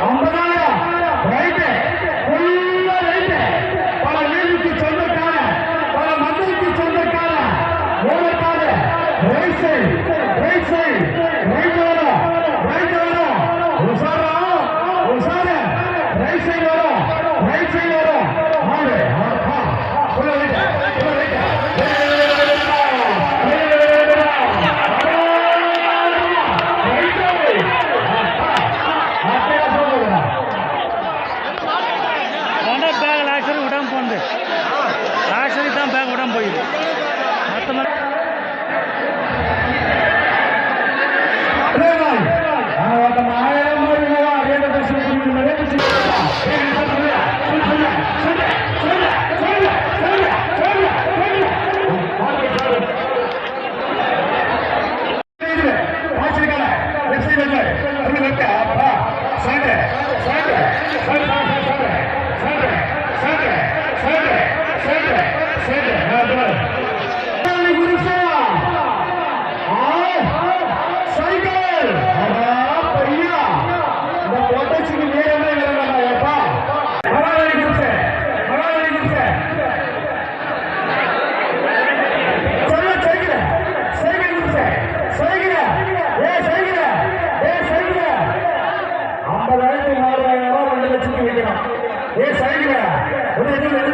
ஒன்பது Gracias.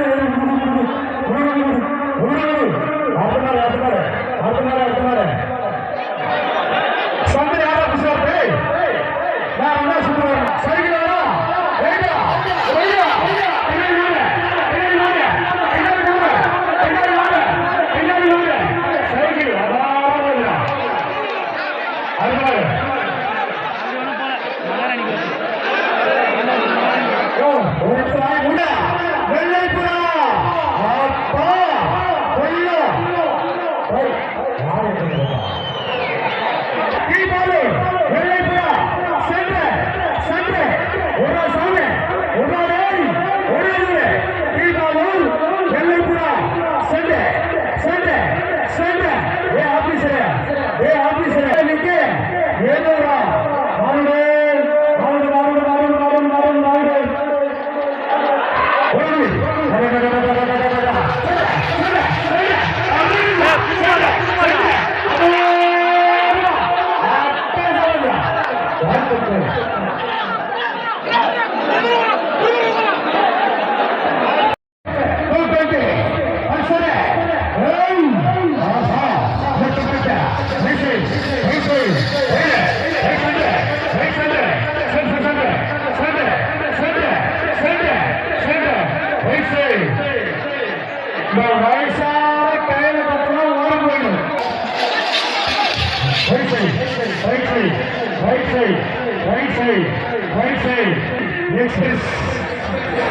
This is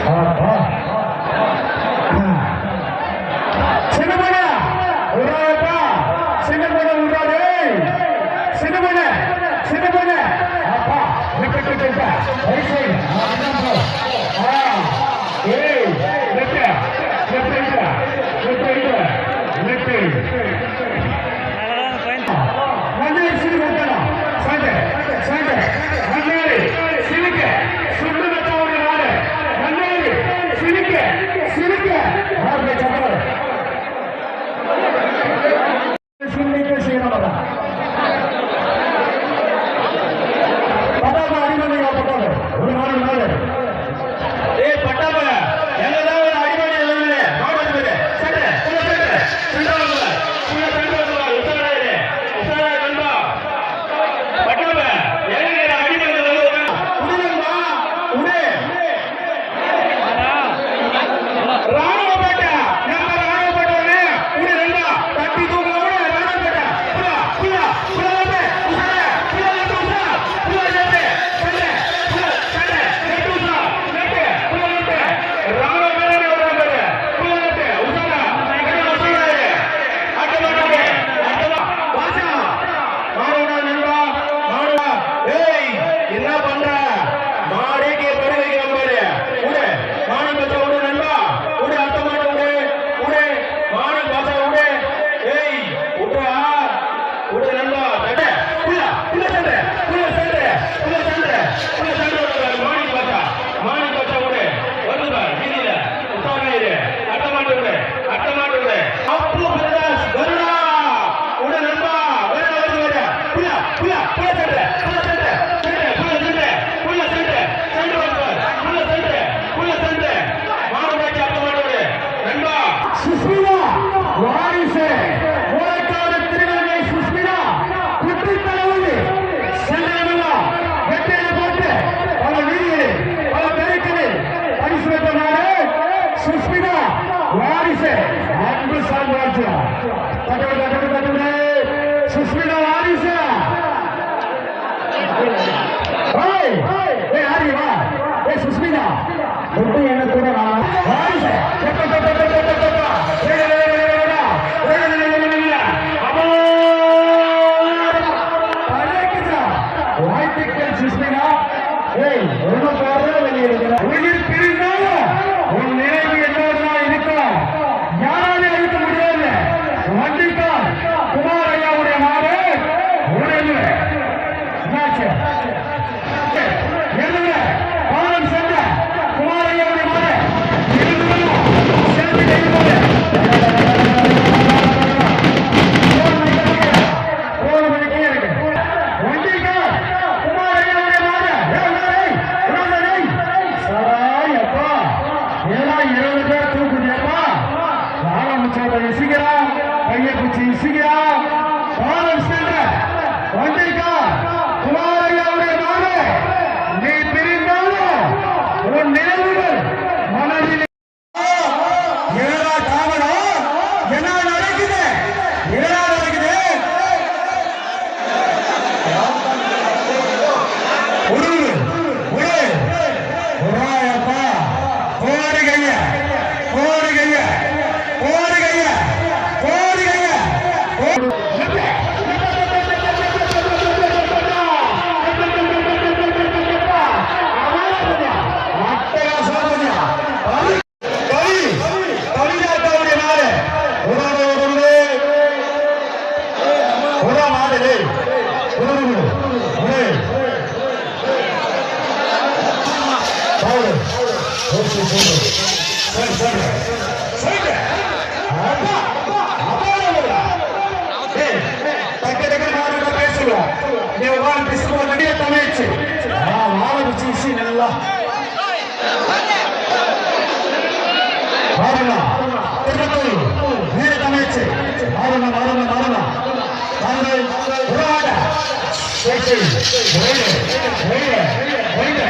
아빠. 지금이나 우라다. 지금이나 우라네. 지금이나 지금이나 아빠. 이렇게 된다. 어디서? ஆடுமா? Tirupattur வீர தமிழ்ச்சி ஆடுமா ஆடுமா ஆடுமா? உறவாட. ஒன்று ஒன்று ஒன்று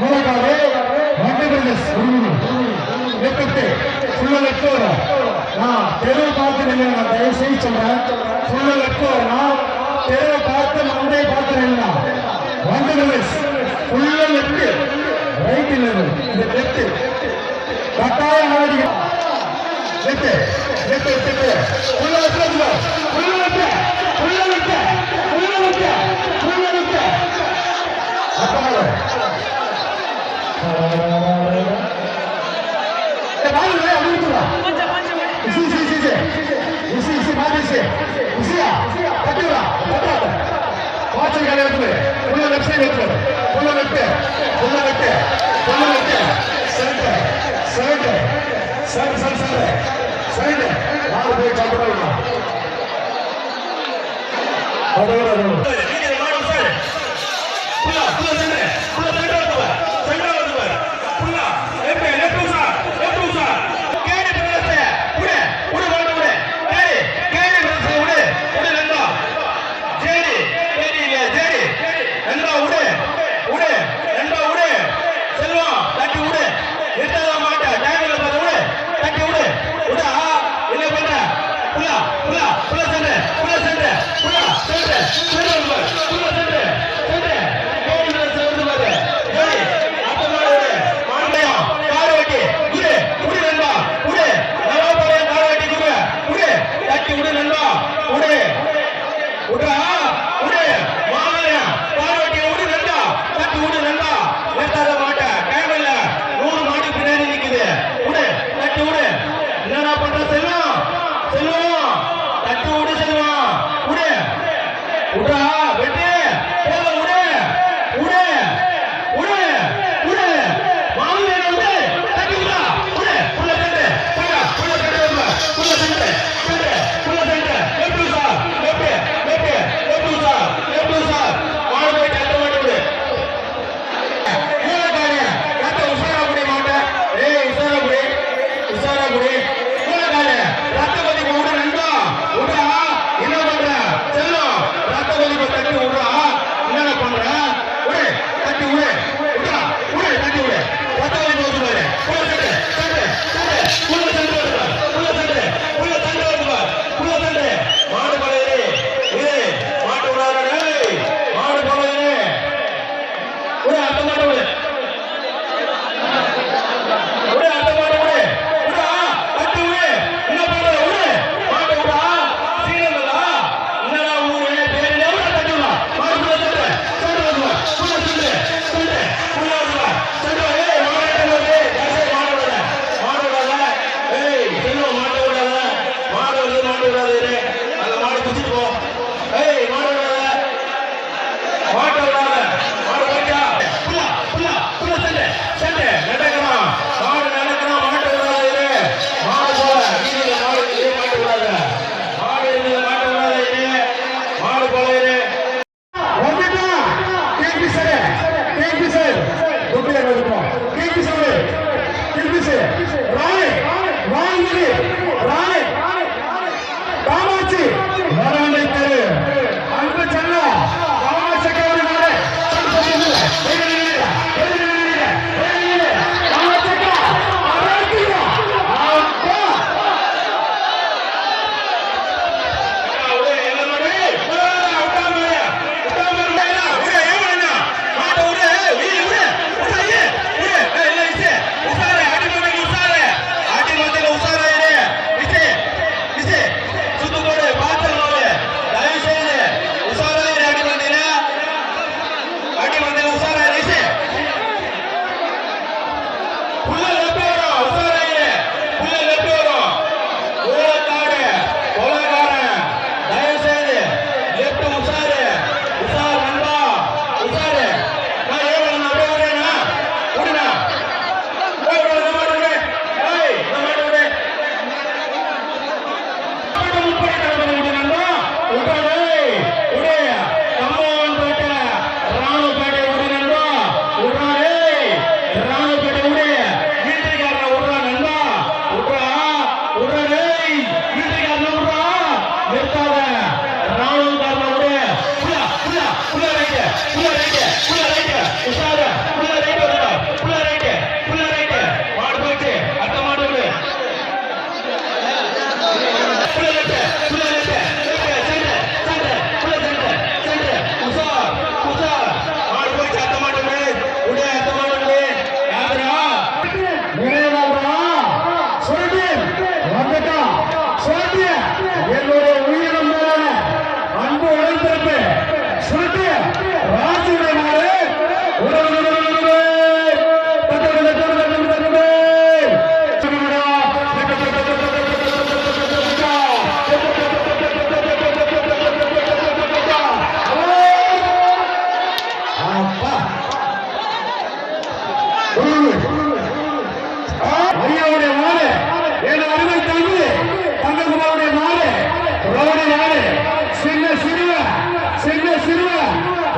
ಮೂಲಭಾವೆ ಮಧ್ಯಪ್ರದೇಶ್ ನೆಟ್ಟೆ ಸುಳ್ಳ ಲೆಕ್ಕವರ ನಾ ತೆರವು பார்த்து நில்லுங்க. தயவு செய்து சொல்றேன். ஃபுல்லா லெக்கோ நான் தேவை பார்த்து மண்டே பார்த்து நில்லா வந்துடுங்க ஃபுல்லா லெஃப்ட் ரைட் இல்லது இந்த லெஃப்ட் கட்டாய ஆடி லெஃப்ட் லெஃப்ட் லெஃப்ட் ஃபுல்லா லெஃப்ட் ஃபுல்லா லெஃப்ட் ஃபுல்லா லெஃப்ட் ஃபுல்லா லெஃப்ட் ஃபுல்லா லெஃப்ட் போய் சாப்பிடலாம் ランプランそれで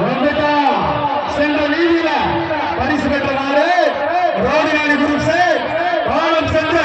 வந்துட்டா சென்ற வீதியில பரிசு பெற்ற நாடு ரோடினாடி குரூப்ஸ் பாலம் சென்ற